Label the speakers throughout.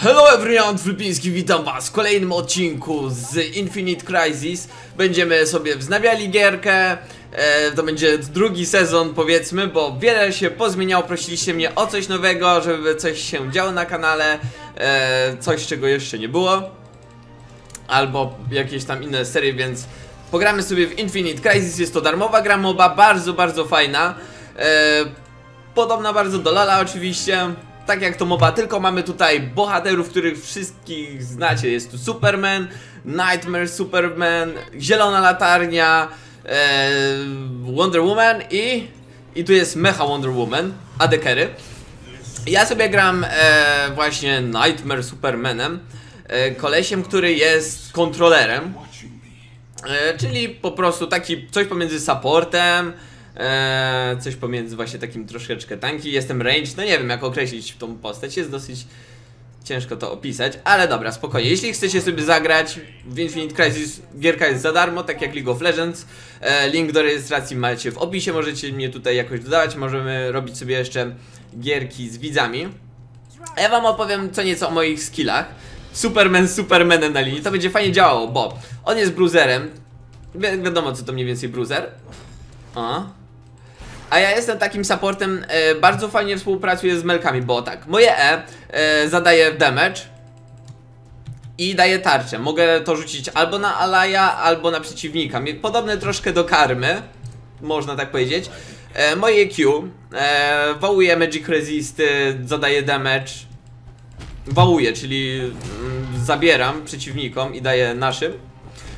Speaker 1: Hello everyone, Flipiński, witam was w kolejnym odcinku z Infinite Crisis. Będziemy sobie wznawiali gierkę e, To będzie drugi sezon powiedzmy, bo wiele się pozmieniało. Prosiliście mnie o coś nowego, żeby coś się działo na kanale e, Coś czego jeszcze nie było Albo jakieś tam inne serie, więc Pogramy sobie w Infinite Crisis, jest to darmowa gra MOBA, bardzo, bardzo fajna. E, Podobna bardzo do Lala oczywiście tak jak to MOBA, tylko mamy tutaj bohaterów, których wszystkich znacie. Jest tu Superman, Nightmare Superman, Zielona Latarnia, e, Wonder Woman i... I tu jest Mecha Wonder Woman, Adekery. Ja sobie gram e, właśnie Nightmare Supermanem, e, kolesiem, który jest kontrolerem. E, czyli po prostu taki coś pomiędzy supportem, Eee, coś pomiędzy właśnie takim troszeczkę tanki. Jestem range, no nie wiem jak określić tą postać, jest dosyć ciężko to opisać, ale dobra, spokojnie. Jeśli chcecie sobie zagrać w Infinite Crisis, gierka jest za darmo, tak jak League of Legends. Eee, link do rejestracji macie w opisie, możecie mnie tutaj jakoś dodawać, możemy robić sobie jeszcze gierki z widzami. A ja wam opowiem co nieco o moich skillach. Superman Supermanem na linii, to będzie fajnie działało, bo on jest bruiserem. Wi wiadomo co to mniej więcej bruiser. O, a ja jestem takim supportem, e, bardzo fajnie współpracuję z melkami, bo tak, moje E, e zadaje damage i daje tarczę. Mogę to rzucić albo na Alaya, albo na przeciwnika. Podobne troszkę do karmy, można tak powiedzieć. E, moje Q e, wołuje Magic Resisty, zadaje damage. Wołuje, czyli mm, zabieram przeciwnikom i daję naszym.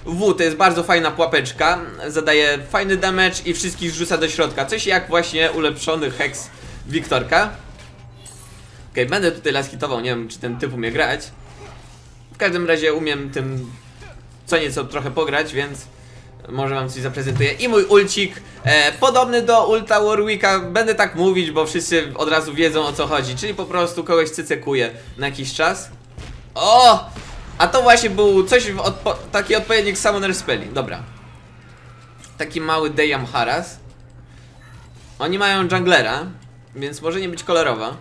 Speaker 1: W to jest bardzo fajna pułapeczka, zadaje fajny damage i wszystkich rzuca do środka, coś jak właśnie ulepszony hex Wiktorka. Okej, okay, będę tutaj laskitował, nie wiem czy ten typ umie grać. W każdym razie umiem tym co nieco trochę pograć, więc może wam coś zaprezentuję. I mój ulcik, e, podobny do ulta Warwicka, będę tak mówić, bo wszyscy od razu wiedzą o co chodzi, czyli po prostu kogoś cycekuje na jakiś czas. O! A to właśnie był coś, odpo taki odpowiednik Summoner Spelli. Dobra. Taki mały Deyam Haras. Oni mają junglera, więc może nie być kolorowa.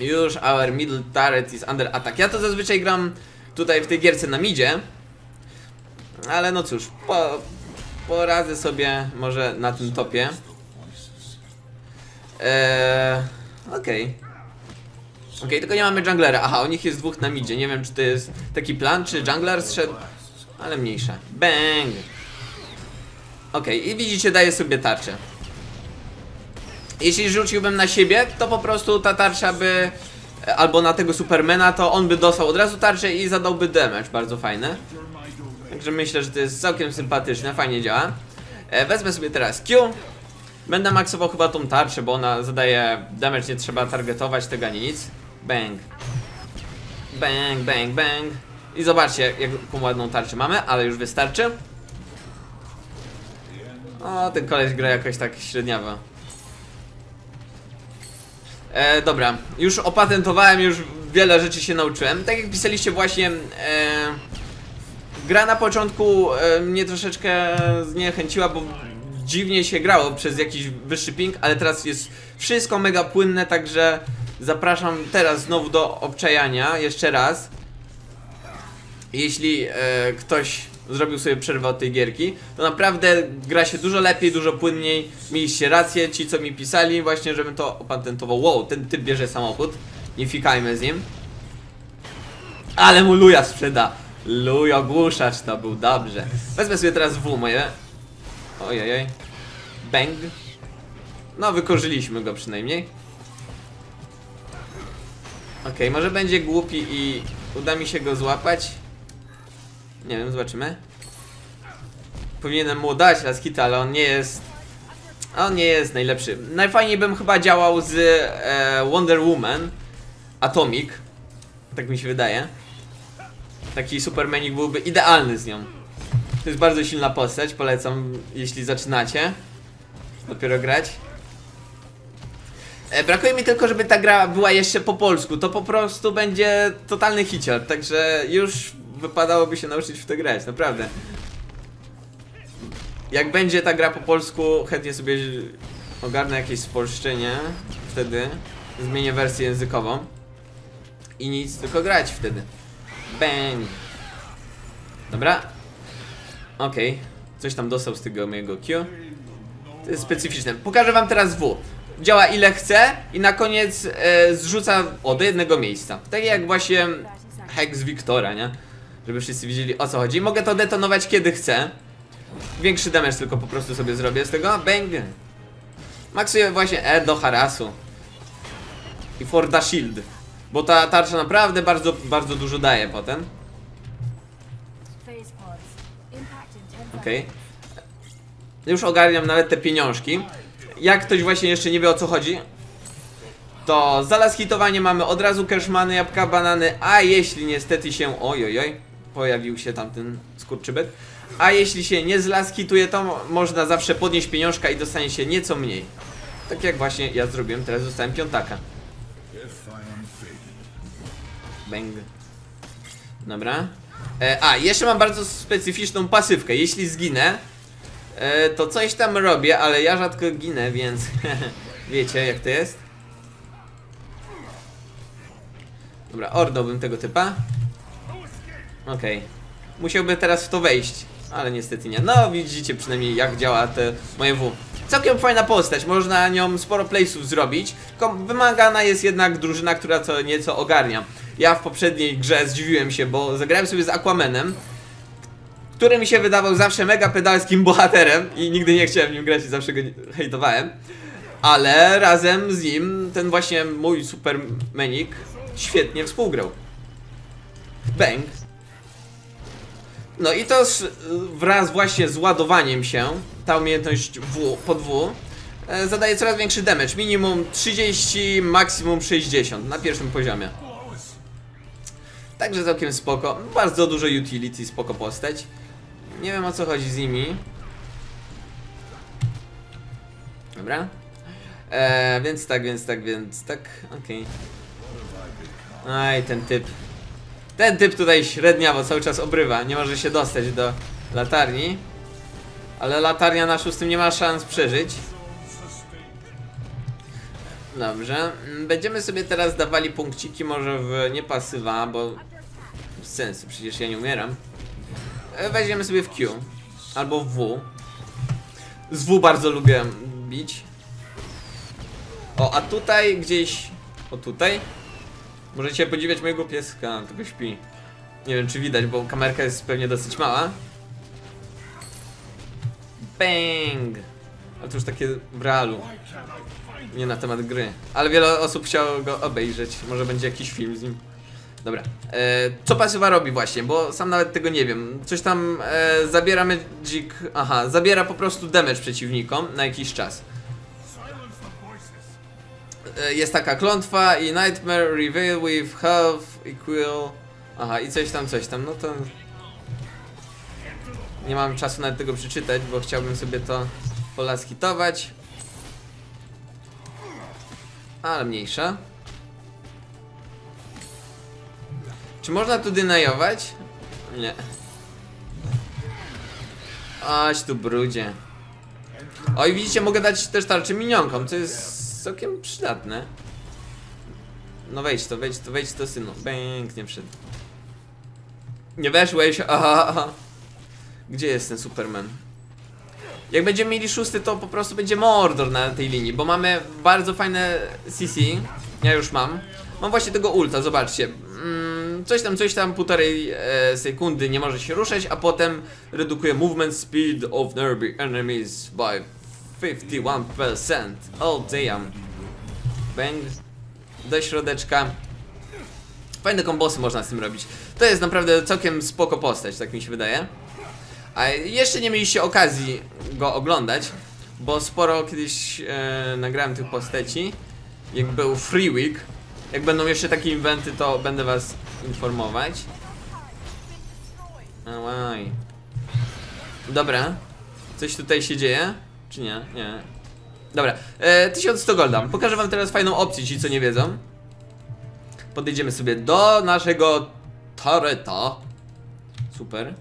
Speaker 1: Już our middle turret is under attack. Ja to zazwyczaj gram tutaj w tej gierce na midzie. Ale no cóż, po, poradzę sobie może na tym topie. Eee, Okej. Okay. Okej, okay, tylko nie mamy junglera. Aha, o nich jest dwóch na midzie. Nie wiem, czy to jest taki plan, czy jungler zszedł. Ale mniejsza. Bang! Okej, okay, i widzicie, daje sobie tarczę. Jeśli rzuciłbym na siebie, to po prostu ta tarcza by... Albo na tego Supermana, to on by dostał od razu tarczę i zadałby damage. Bardzo fajne. Także myślę, że to jest całkiem sympatyczne, fajnie działa. E, wezmę sobie teraz Q. Będę maksował chyba tą tarczę, bo ona zadaje damage, nie trzeba targetować tego ani nic. Bang. Bang, bang, bang. I zobaczcie, jaką ładną tarczę mamy, ale już wystarczy. O, ten koleś gra jakoś tak średniawo. E, dobra, już opatentowałem, już wiele rzeczy się nauczyłem. Tak jak pisaliście właśnie, e, gra na początku e, mnie troszeczkę zniechęciła, bo dziwnie się grało przez jakiś wyższy ping, ale teraz jest wszystko mega płynne, także Zapraszam teraz znowu do obczajania, jeszcze raz. Jeśli e, ktoś zrobił sobie przerwę od tej gierki, to naprawdę gra się dużo lepiej, dużo płynniej. Mieliście rację, ci co mi pisali właśnie, żebym to opatentował. Wow, ten typ bierze samochód. Nie fikajmy z nim. Ale mu luja sprzeda. Luj ogłuszacz to był, dobrze. Wezmę sobie teraz W moje. Ojej. Bang. No, wykorzyliśmy go przynajmniej. Okej, okay, może będzie głupi i uda mi się go złapać. Nie wiem, zobaczymy. Powinienem mu dać laskita, ale on nie jest... On nie jest najlepszy. Najfajniej bym chyba działał z e, Wonder Woman Atomic. Tak mi się wydaje. Taki Supermanik byłby idealny z nią. To jest bardzo silna postać, polecam jeśli zaczynacie dopiero grać. E, brakuje mi tylko, żeby ta gra była jeszcze po polsku. To po prostu będzie totalny hicior, także już wypadałoby się nauczyć w to grać, naprawdę. Jak będzie ta gra po polsku, chętnie sobie ogarnę jakieś spolszczenie. Wtedy zmienię wersję językową. I nic, tylko grać wtedy. Bang. Dobra. Okej. Coś tam dostał z tego mojego Q. To jest specyficzne. Pokażę wam teraz W. Działa ile chce i na koniec e, zrzuca o do jednego miejsca. Tak jak właśnie Hex Wiktora, nie? Żeby wszyscy widzieli o co chodzi. Mogę to detonować kiedy chcę. Większy damage tylko po prostu sobie zrobię z tego. Bang. Maksuję właśnie E do harasu. I for the shield. Bo ta tarcza naprawdę bardzo, bardzo dużo daje potem.
Speaker 2: Phase pods. Impact in 10
Speaker 1: Okej. Już ogarniam nawet te pieniążki. Jak ktoś właśnie jeszcze nie wie o co chodzi, to za las hitowanie mamy od razu cashmany, jabłka, banany, a jeśli niestety się... Ojojoj, pojawił się tamten skurczybek. A jeśli się nie z las hituje, to mo- można zawsze podnieść pieniążka i dostanie się nieco mniej. Tak jak właśnie ja zrobiłem, teraz dostałem piątaka. Bang. Dobra. E, a, jeszcze mam bardzo specyficzną pasywkę. Jeśli zginę, to coś tam robię, ale ja rzadko ginę, więc wiecie jak to jest. Dobra, ordnąłbym tego typa. Okej. Musiałby teraz w to wejść, ale niestety nie. No, widzicie przynajmniej jak działa te moje W. Całkiem fajna postać, można nią sporo plays'ów zrobić, tylko wymagana jest jednak drużyna, która co nieco ogarnia. Ja w poprzedniej grze zdziwiłem się, bo zagrałem sobie z Aquamanem, który mi się wydawał zawsze mega pedalskim bohaterem i nigdy nie chciałem nim grać i zawsze go hejtowałem. Ale razem z nim ten właśnie mój supermenik świetnie współgrał. Bang. No i to wraz właśnie z ładowaniem się, ta umiejętność w, pod W, e, zadaje coraz większy damage. Minimum 30, maksimum 60 na pierwszym poziomie. Także całkiem spoko. Bardzo dużo utility, spoko postać. Nie wiem o co chodzi z nimi. Dobra. E, więc tak, więc tak, więc tak, okej. Aj, ten typ. Ten typ tutaj średniawo cały czas obrywa, nie może się dostać do latarni. Ale latarnia na szóstym nie ma szans przeżyć. Dobrze, będziemy sobie teraz dawali punkciki może w nie pasywa, bo bez sensu, przecież ja nie umieram. E, Weźmiemy sobie w Q albo w W. Z W bardzo lubię bić. O, a tutaj gdzieś, o tutaj, możecie podziwiać mojego pieska, tylko śpi. Nie wiem czy widać, bo kamerka jest pewnie dosyć mała. Bang! Ale to już takie w realu. Nie na temat gry. Ale wiele osób chciało go obejrzeć. Może będzie jakiś film z nim. Dobra. E, co pasywa robi właśnie, bo sam nawet tego nie wiem. Coś tam e, zabiera magic... Aha, zabiera po prostu damage przeciwnikom na jakiś czas. E, jest taka klątwa i nightmare reveal with health equal... Aha, i coś tam, coś tam. No to... Nie mam czasu nawet tego przeczytać, bo chciałbym sobie to polaskitować. Ale mniejsza. Czy można tu denajować? Nie. Aś tu brudzie. Oj, widzicie, mogę dać też tarczy minionkom, co jest całkiem przydatne. No wejdź to, wejdź to, wejdź to, synu. Bęk, nie wszedł. Nie weszłeś, aha, aha. Gdzie jest ten Superman? Jak będziemy mieli szósty, to po prostu będzie Mordor na tej linii, bo mamy bardzo fajne CC. Ja już mam. Mam właśnie tego ulta, zobaczcie. Coś tam, coś tam, półtorej e, sekundy nie może się ruszać, a potem redukuje movement speed of nearby enemies by 51%. Oh damn. Bang. Do środeczka. Fajne kombosy można z tym robić. To jest naprawdę całkiem spoko postać, tak mi się wydaje. A jeszcze nie mieliście okazji go oglądać, bo sporo kiedyś e, nagrałem tych postaci, jak był Free Week. Jak będą jeszcze takie inwenty, to będę was informować. Ałaj. Dobra. Coś tutaj się dzieje? Czy nie? Nie. Dobra. E, 1100 golda. Pokażę wam teraz fajną opcję, ci co nie wiedzą. Podejdziemy sobie do naszego Toreta. Super.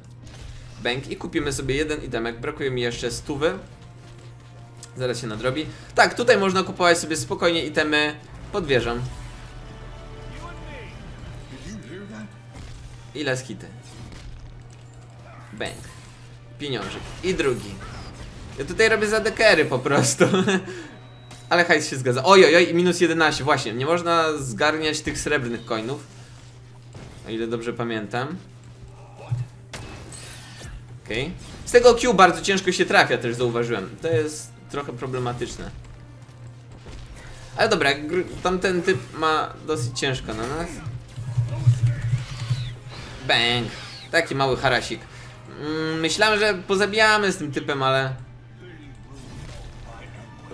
Speaker 1: Bank i kupimy sobie jeden itemek. Brakuje mi jeszcze stówy. Zaraz się nadrobi. Tak, tutaj można kupować sobie spokojnie itemy pod wieżą. Ile skity? Bang. Pieniążek. I drugi. Ja tutaj robię za dekery po prostu. Ale hajs się zgadza. Oj, oj, minus 11. Właśnie, nie można zgarniać tych srebrnych coinów. O ile dobrze pamiętam. Okej. Z tego Q bardzo ciężko się trafia, też zauważyłem. To jest trochę problematyczne. Ale dobra, tamten typ ma dosyć ciężko na nas. Bang. Taki mały harasik. Mm, myślałem, że pozabijamy z tym typem, ale...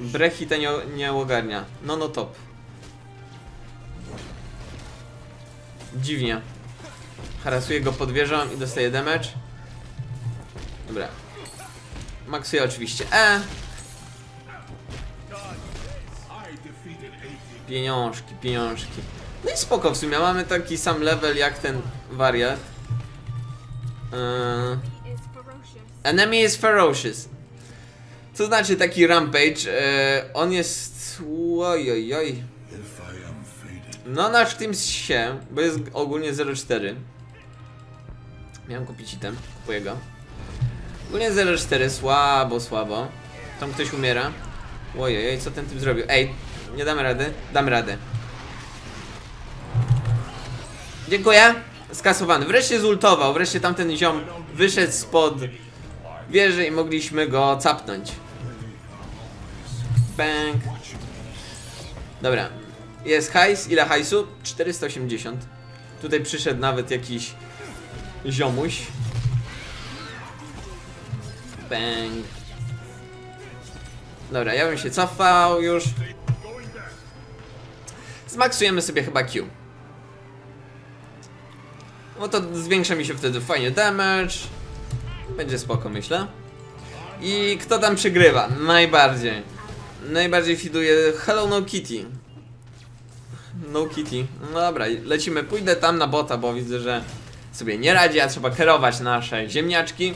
Speaker 1: Brechi to nie, nie ogarnia. No no top. Dziwnie. Harasuję go pod wieżą i dostaję damage. Dobra. Maksuję oczywiście E. Pieniążki, pieniążki. No i spoko w sumie, mamy taki sam level jak ten wariat.
Speaker 2: Ferocious.
Speaker 1: enemy is ferocious. Co znaczy taki rampage? E, on jest... Oj, oj, oj. No nasz tym się, bo jest ogólnie 0,4. Miałem kupić item, kupuję go. Ogólnie 0,4, słabo, słabo. Tam ktoś umiera. Ojej, co ten typ zrobił? Ej, nie damy rady? Damy radę. Dziękuję. Skasowany. Wreszcie zultował, wreszcie tamten ziom wyszedł spod wieży i mogliśmy go capnąć. Bang. Dobra. Jest hajs. Ile hajsu? 480. Tutaj przyszedł nawet jakiś ziomuś. Bang. Dobra, ja bym się cofał już. Zmaksujemy sobie chyba Q. No to zwiększa mi się wtedy fajnie damage. Będzie spoko, myślę. I kto tam przygrywa? Najbardziej. Najbardziej fiduje Hello No Kitty. No Kitty. No dobra, lecimy. Pójdę tam na bota, bo widzę, że sobie nie radzi, a trzeba kierować nasze ziemniaczki.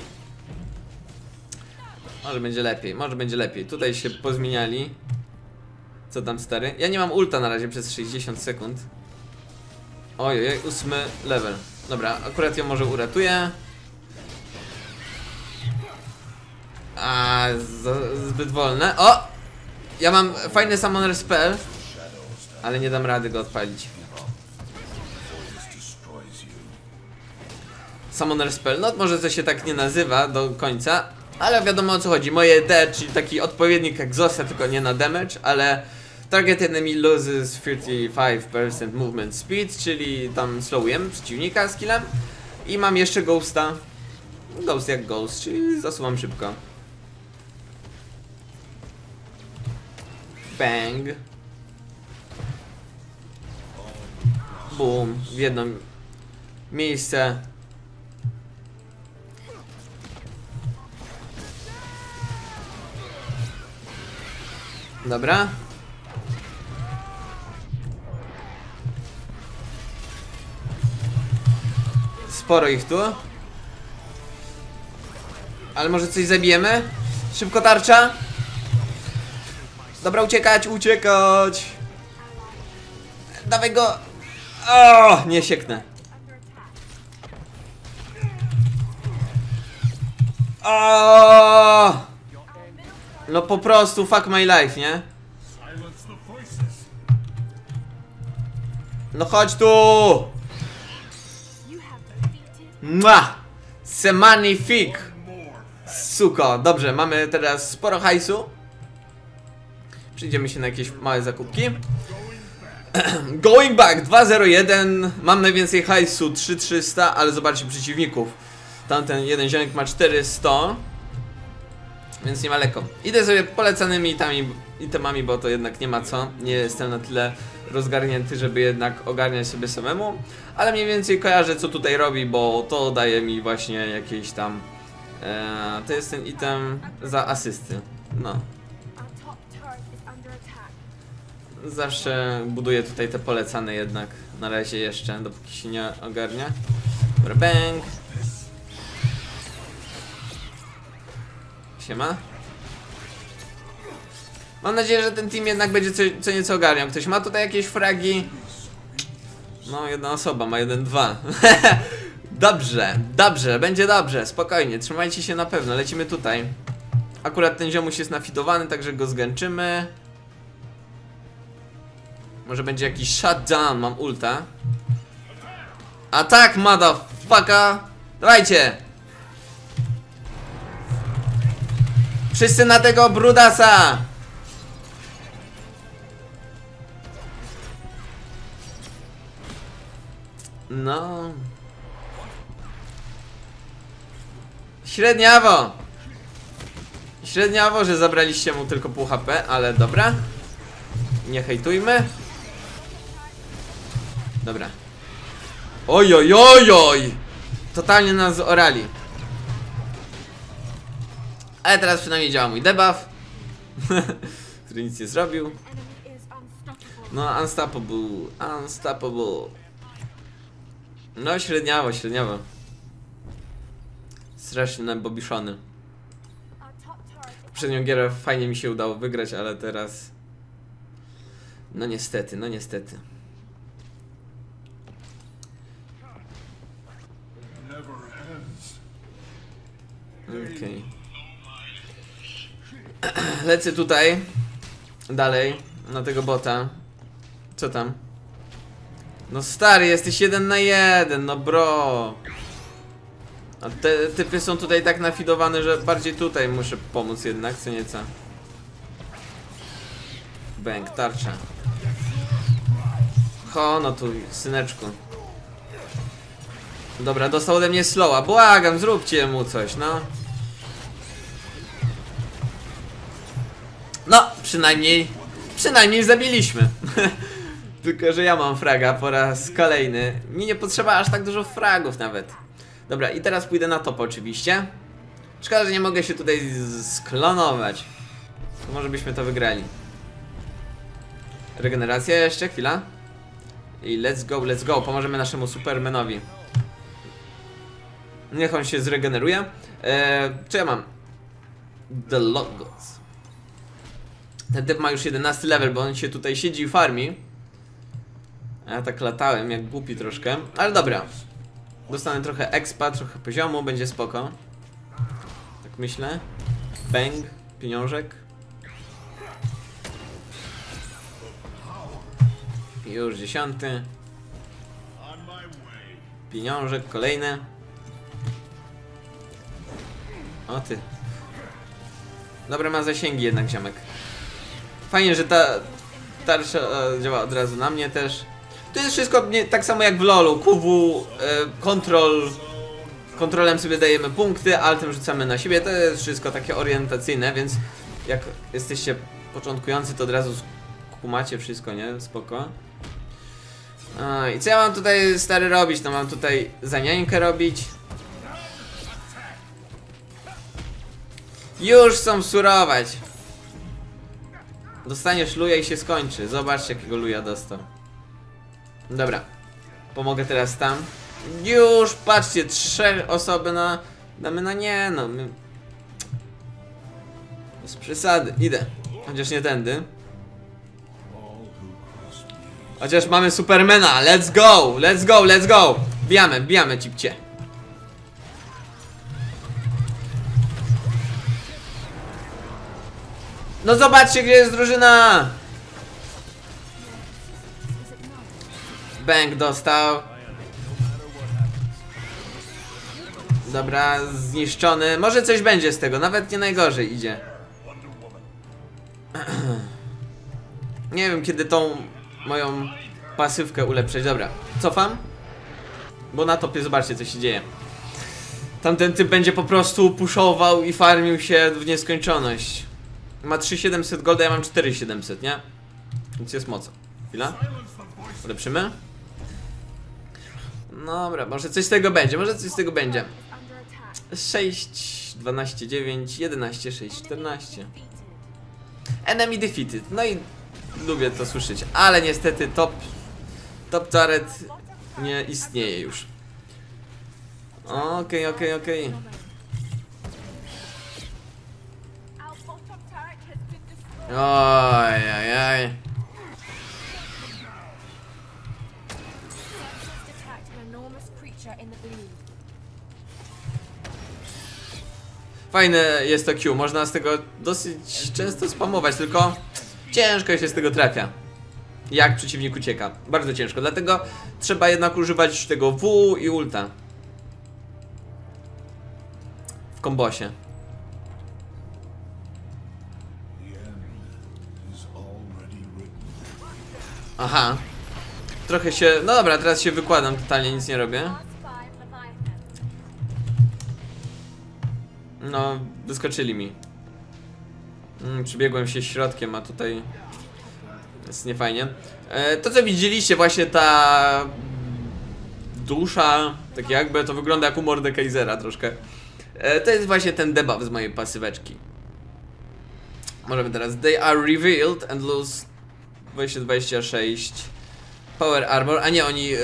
Speaker 1: Może będzie lepiej, może będzie lepiej. Tutaj się pozmieniali. Co tam stary? Ja nie mam ulta na razie przez 60 sekund. Ojej, ósmy level. Dobra, akurat ją może uratuję. A, zbyt wolne. O! Ja mam fajny summoner spell, ale nie dam rady go odpalić. Summoner spell, no może to się tak nie nazywa do końca, ale wiadomo o co chodzi. Moje D, czyli taki odpowiednik Exosa, tylko nie na damage, ale target enemy loses 35% movement speed, czyli tam slowujemy przeciwnika skillem. I mam jeszcze Ghosta. Ghost jak Ghost, czyli zasuwam szybko. Bang. Boom. W jedno miejsce. Dobra. Sporo ich tu. Ale może coś zabijemy? Szybko tarcza. Dobra, uciekać, uciekać. Dawaj go. O, nie sieknę. O! No po prostu fuck my life, nie? No chodź tu! Mua! Semanifik! Suko, dobrze, mamy teraz sporo hajsu. Przyjdziemy się na jakieś małe zakupki. Going back 201. Mam najwięcej hajsu 3300, ale zobaczcie przeciwników. Tamten jeden ziomek ma 400. Więc nie ma lekko. Idę sobie polecanymi itami, itemami, bo to jednak nie ma co. Nie jestem na tyle rozgarnięty, żeby jednak ogarniać sobie samemu. Ale mniej więcej kojarzę co tutaj robi, bo to daje mi właśnie jakieś tam... E, to jest ten item za asysty. No. Zawsze buduję tutaj te polecane jednak. Na razie jeszcze, dopóki się nie ogarnia. Dobra, bang. Siema. Mam nadzieję, że ten team jednak będzie co, co nieco ogarniał. Ktoś ma tutaj jakieś fragi? No, jedna osoba ma 1-2. Dobrze, dobrze, będzie dobrze, spokojnie, trzymajcie się na pewno, lecimy tutaj. Akurat ten ziomuś jest nafidowany, także go zgęczymy. Może będzie jakiś shutdown, mam ulta. Atak, motherfucker! Dawajcie! Wszyscy na tego brudasa! No. Średniawo! Średniawo, że zabraliście mu tylko pół HP, ale dobra. Nie hejtujmy. Dobra. Oj, oj, oj! Totalnie nas orali. Ale teraz przynajmniej działa mój debuff. który nic nie zrobił. No, unstoppable, unstoppable. No, średniawo, średniawo. Strasznie nabobiszony. Poprzednią gierę fajnie mi się udało wygrać, ale teraz... No niestety, no niestety. Okej. Lecę tutaj. Dalej. Na tego bota. Co tam? No stary, jesteś jeden na jeden, no bro. A te typy są tutaj tak nafidowane, że bardziej tutaj muszę pomóc jednak, co nieco. Bęk, tarcza. Ho, no tu, syneczku. Dobra, dostał ode mnie slowa. Błagam, zróbcie mu coś, no. No, przynajmniej, przynajmniej zabiliśmy. Tylko, że ja mam fraga po raz kolejny. Mi nie potrzeba aż tak dużo fragów nawet. Dobra, i teraz pójdę na top oczywiście. Szkoda, że nie mogę się tutaj sklonować. To może byśmy to wygrali. Regeneracja jeszcze, chwila. I let's go, let's go. Pomożemy naszemu Supermanowi. Niech on się zregeneruje. Eee, co ja mam? The Logos. Ten typ ma już 11 level, bo on się tutaj siedzi i farmi. Ja tak latałem, jak głupi troszkę. Ale dobra. Dostanę trochę expa, trochę poziomu, będzie spoko. Tak myślę. Bang, pieniążek. Już dziesiąty. Pieniążek, kolejny. O ty. Dobre ma zasięgi jednak ziomek. Fajnie, że ta tarcza e, działa od razu na mnie też. To jest wszystko nie, tak samo jak w LoLu. QW, e, kontrol. Kontrolem sobie dajemy punkty, altem rzucamy na siebie. To jest wszystko takie orientacyjne, więc jak jesteście początkujący, to od razu kumacie wszystko, nie? Spoko. A, I co ja mam tutaj stary robić? No mam tutaj zaniańkę robić. Już są surować. Dostaniesz luja i się skończy. Zobaczcie jakiego luja dostał. Dobra. Pomogę teraz tam. Już, patrzcie, trzech osoby na... Damy na nie, no. My... Bez przesady. Idę. Chociaż nie tędy. Chociaż mamy Supermana. Let's go, let's go, let's go. Bijamy, bijamy cipcie. No zobaczcie, gdzie jest drużyna! Bang dostał. Dobra, zniszczony. Może coś będzie z tego, nawet nie najgorzej idzie. Nie wiem, kiedy tą moją pasywkę ulepszyć. Dobra, cofam. Bo na topie zobaczcie, co się dzieje. Tamten typ będzie po prostu puszował i farmił się w nieskończoność. Ma 3700 golda, ja mam 4700, nie? Więc jest moc. Chwila. Ulepszymy. Dobra, może coś z tego będzie, może coś z tego będzie.
Speaker 2: under attack.
Speaker 1: 6, 12, 9, 11, 6, 14.
Speaker 2: Defeated.
Speaker 1: Enemy defeated. No i lubię to słyszeć, ale niestety top top turret nie istnieje już. Okej, okej, okej.
Speaker 2: Our bottom turret has enormous creature. in the blue.
Speaker 1: Fajne jest to Q, można z tego dosyć często spamować, tylko ciężko się z tego trafia. Jak przeciwnik ucieka. Bardzo ciężko, dlatego trzeba jednak używać tego W i ulta. W kombosie. Aha. Trochę się... No dobra, teraz się wykładam, totalnie nic nie robię. No, wyskoczyli mi. Mm, przybiegłem się środkiem, a tutaj jest niefajnie. E, to co widzieliście, właśnie ta dusza, tak jakby, to wygląda jak u Mordekaisera troszkę. E, to jest właśnie ten debuff z mojej pasyweczki. Możemy teraz. They are revealed and lose 20-26 power armor. A nie, oni e,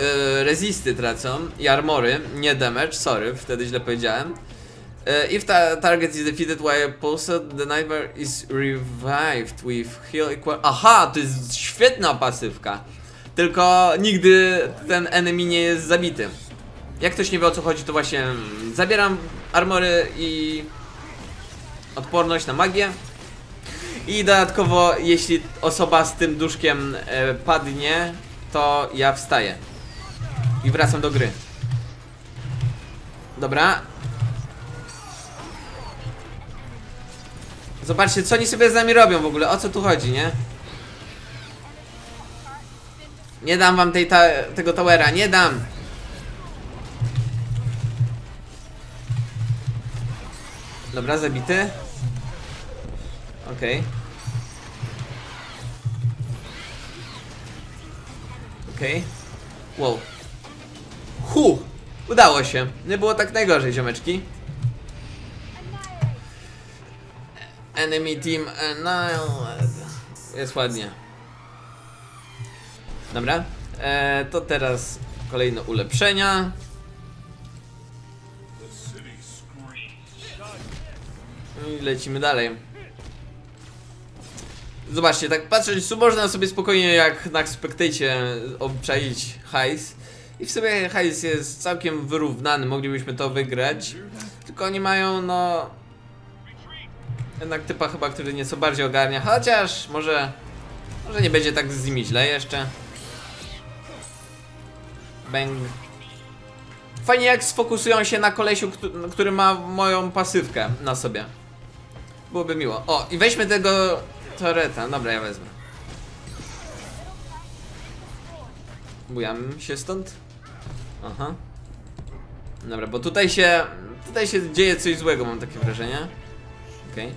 Speaker 1: resisty tracą i armory, nie damage, sorry, wtedy źle powiedziałem. Uh, if the target is defeated while pulsed, the nightmare is revived with heal equal... Aha, to jest świetna pasywka. Tylko nigdy ten enemy nie jest zabity. Jak ktoś nie wie o co chodzi, to właśnie mm, zabieram armory i odporność na magię. I dodatkowo, jeśli osoba z tym duszkiem e, padnie, to ja wstaję. I wracam do gry. Dobra, Zobaczcie, co oni sobie z nami robią w ogóle, o co tu chodzi, nie? Nie dam wam tej ta tego towera, nie dam! Dobra, zabity. Okej. Okej. Wow. Hu! Udało się. Nie było tak najgorzej, ziomeczki. Enemy team Annihiled. Jest ładnie. Dobra. E, to teraz kolejne ulepszenia. I lecimy dalej. Zobaczcie, tak patrzeć, tu można sobie spokojnie jak na spektacie obczaić hajs. I w sobie hajs jest całkiem wyrównany, moglibyśmy to wygrać. Tylko oni mają, no, jednak typa chyba, który nieco bardziej ogarnia, chociaż może może nie będzie tak z nimi źle jeszcze. Bang. Fajnie jak sfokusują się na kolesiu, któ- który ma moją pasywkę na sobie. Byłoby miło. O, i weźmy tego Toreta. Dobra, ja wezmę. Bujam się stąd. Aha. Dobra, bo tutaj się. Tutaj się dzieje coś złego, mam takie wrażenie. Okej.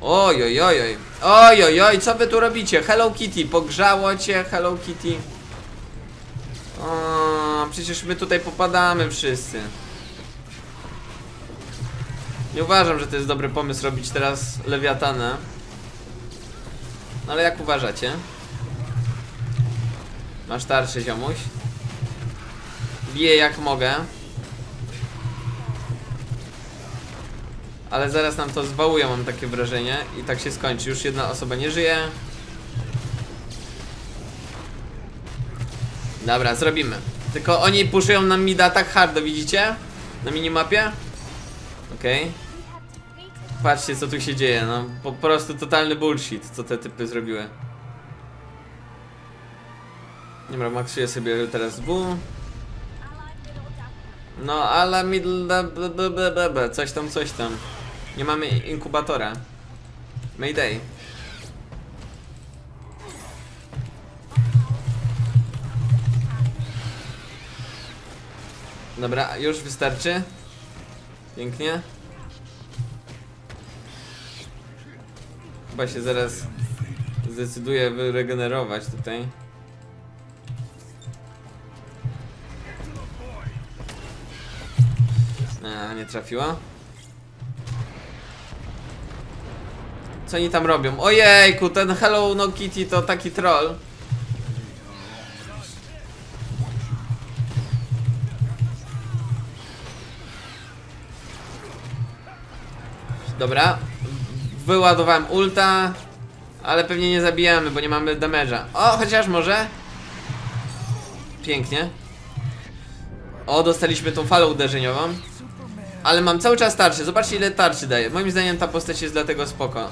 Speaker 1: Oj, oj, oj, oj. Oj, oj, oj, co wy tu robicie? Hello Kitty, pogrzało cię, Hello Kitty. O, przecież my tutaj popadamy wszyscy. Nie uważam, że to jest dobry pomysł robić teraz lewiatanę. No ale jak uważacie? Masz tarczę, ziomuś. Biję jak mogę. Ale zaraz nam to zwałują, mam takie wrażenie. I tak się skończy. Już jedna osoba nie żyje. Dobra, zrobimy. Tylko oni puszują nam mida tak hardo, widzicie? Na minimapie? Okej. Patrzcie co tu się dzieje, no po prostu totalny bullshit, co te typy zrobiły. Dobra, maksuję sobie teraz W. No, ale middle... b- b- b- b- b- Coś tam, coś tam. Nie mamy inkubatora. Mayday. Dobra, już wystarczy. Pięknie. Chyba się zaraz zdecyduję wyregenerować tutaj. A, nie trafiła. Co oni tam robią? Ojejku, ten Hello No Kitty to taki troll. Dobra. Wyładowałem ulta. Ale pewnie nie zabijamy, bo nie mamy damage'a. O, chociaż może. Pięknie. O, dostaliśmy tą falę uderzeniową. Ale mam cały czas tarczy. Zobaczcie ile tarczy daje. Moim zdaniem ta postać jest dlatego spoko.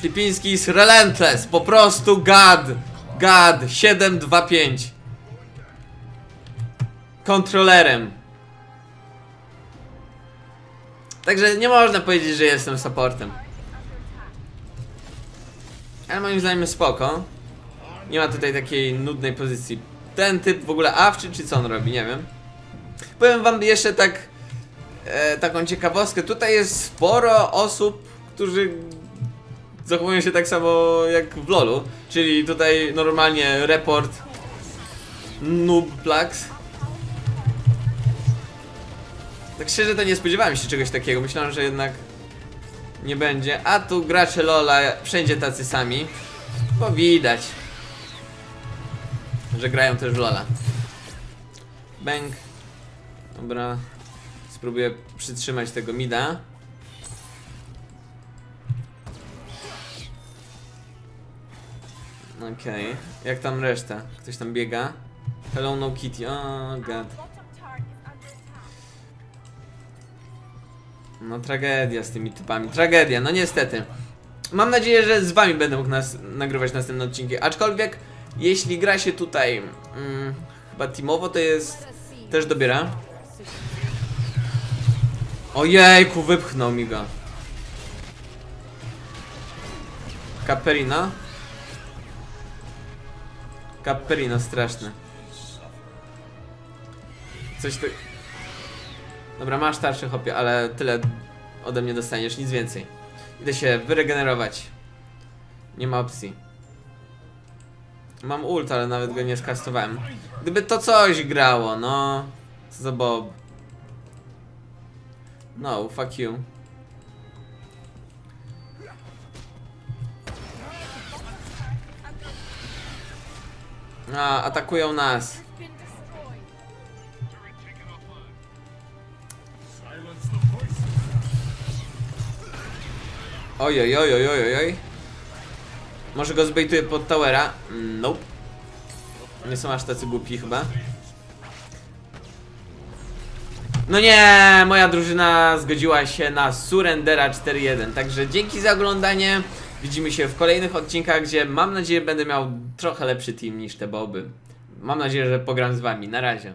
Speaker 1: Flipiński jest relentless. Po prostu gad. Gad. 725. Kontrolerem. Także nie można powiedzieć, że jestem supportem. Ale moim zdaniem spoko. Nie ma tutaj takiej nudnej pozycji. Ten typ w ogóle awczy, czy co on robi? Nie wiem. Powiem wam jeszcze tak e, taką ciekawostkę. Tutaj jest sporo osób, którzy zachowują się tak samo jak w LoLu. Czyli tutaj normalnie report Noobplax. Tak szczerze to nie spodziewałem się czegoś takiego. Myślałem, że jednak nie będzie. A tu gracze LoLa wszędzie tacy sami. Bo widać, że grają też w LoLa. Bang. Dobra. Spróbuję przytrzymać tego mida. Okej. Jak tam reszta? Ktoś tam biega? Hello no kitty. Oh god. No tragedia z tymi typami. Tragedia, no niestety. Mam nadzieję, że z wami będę mógł nas, nagrywać następne odcinki. Aczkolwiek, jeśli gra się tutaj mm, chyba teamowo, to jest też dobiera. Ojejku, wypchnął mi go. Caperina. Caperino straszne. Coś ty... Dobra, masz tarczę hopie, ale tyle ode mnie dostaniesz, nic więcej. Idę się wyregenerować. Nie ma opcji. Mam ult, ale nawet go nie skastowałem. Gdyby to coś grało, no. Co za bob. No, fuck you. A, atakują nas. Oj, oj, oj, oj, oj, oj. Może go zbejtuję pod towera? Mm, Nope. Nie są aż tacy głupi chyba. No nie, moja drużyna zgodziła się na Surrendera 4-1. Także dzięki za oglądanie. Widzimy się w kolejnych odcinkach, gdzie mam nadzieję będę miał trochę lepszy team niż te boby. Mam nadzieję, że pogram z wami. Na razie.